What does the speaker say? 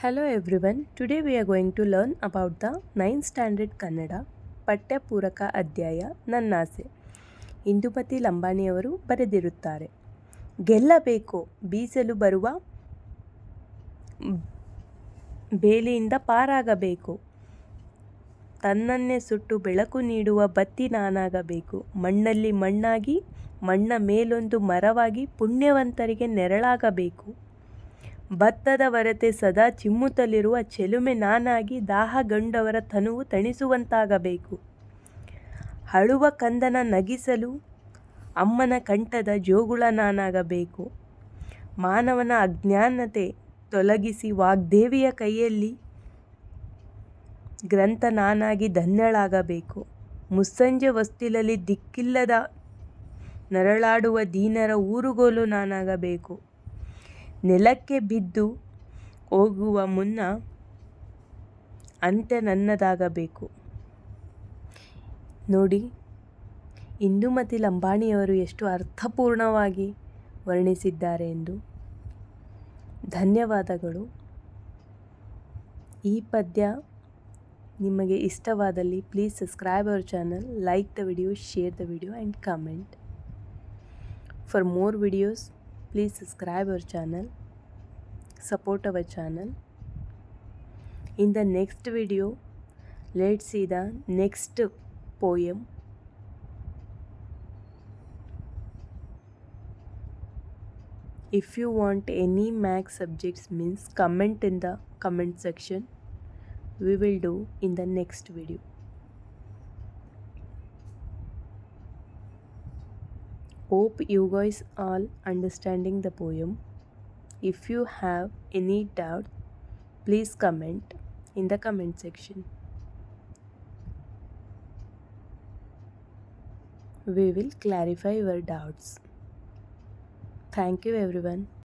Hello everyone, today we are going to learn about the 9th standard Kannada ಪಠ್ಯಪೂರಕ ಅಧ್ಯಾಯ ನನ್ನಾಸೆ ಇಂದುಮತಿ ಲಂಬಾಣಿಯವರು ಬರೆದಿರುತ್ತಾರೆ. ಗೆಲ್ಲಬೇಕು ಬೀಸಲು ಬರುವ ಬೇಲಿಯಿಂದ ಪಾರಾಗಬೇಕು. ತನ್ನನ್ನೇ ಸುಟ್ಟು ಬೆಳಕು ನೀಡುವ ಬತ್ತಿ ನಾನಾಗಬೇಕು. ಮಣ್ಣಲ್ಲಿ ಮಣ್ಣಾಗಿ ಮಣ್ಣ ಮೇಲೊಂದು ಮರವಾಗಿ ಪುಣ್ಯವಂತರಿಗೆ ನೆರಳಾಗಬೇಕು. ಭತ್ತದ ವರತೆ ಸದಾ ಚಿಮ್ಮುತ್ತಲಿರುವ ಚೆಲುಮೆ ನಾನಾಗಿ ದಾಹಗೊಂಡವರ ತನುವು ತಣಿಸುವಂತಾಗಬೇಕು. ಅಳುವ ಕಂದನ ನಗಿಸಲು ಅಮ್ಮನ ಕಂಠದ ಜೋಗುಳ ನಾನಾಗಬೇಕು. ಮಾನವನ ಅಜ್ಞಾನತೆ ತೊಲಗಿಸಿ ವಾಗ್ದೇವಿಯ ಕೈಯಲ್ಲಿ ಗ್ರಂಥ ನಾನಾಗಿ ಧನ್ಯಳಾಗಬೇಕು. ಮುಸ್ಸಂಜೆ ವಸ್ತಿಲಲ್ಲಿ ದಿಕ್ಕಿಲ್ಲದ ನರಳಾಡುವ ದೀನರ ಊರುಗೋಲು ನಾನಾಗಬೇಕು. ನೆಲಕ್ಕೆ ಬಿದ್ದು ಹೋಗುವ ಮುನ್ನ ಅಂತ್ಯ ನನ್ನದಾಗಬೇಕು. ನೋಡಿ ಇಂದುಮತಿ ಲಂಬಾಣಿಯವರು ಎಷ್ಟು ಅರ್ಥಪೂರ್ಣವಾಗಿ ವರ್ಣಿಸಿದ್ದಾರೆ ಎಂದು. ಧನ್ಯವಾದಗಳು. ಈ ಪದ್ಯ ನಿಮಗೆ ಇಷ್ಟವಾದಲ್ಲಿ please subscribe our channel like the video share the video and comment for more videos please subscribe our channel support our channel. In the next video let's see the next poem. If you want any max subjects means comment in the comment section. We will do in the next video Hope you guys all understanding the poem. If you have any doubt, please comment in the comment section. We will clarify your doubts. Thank you everyone.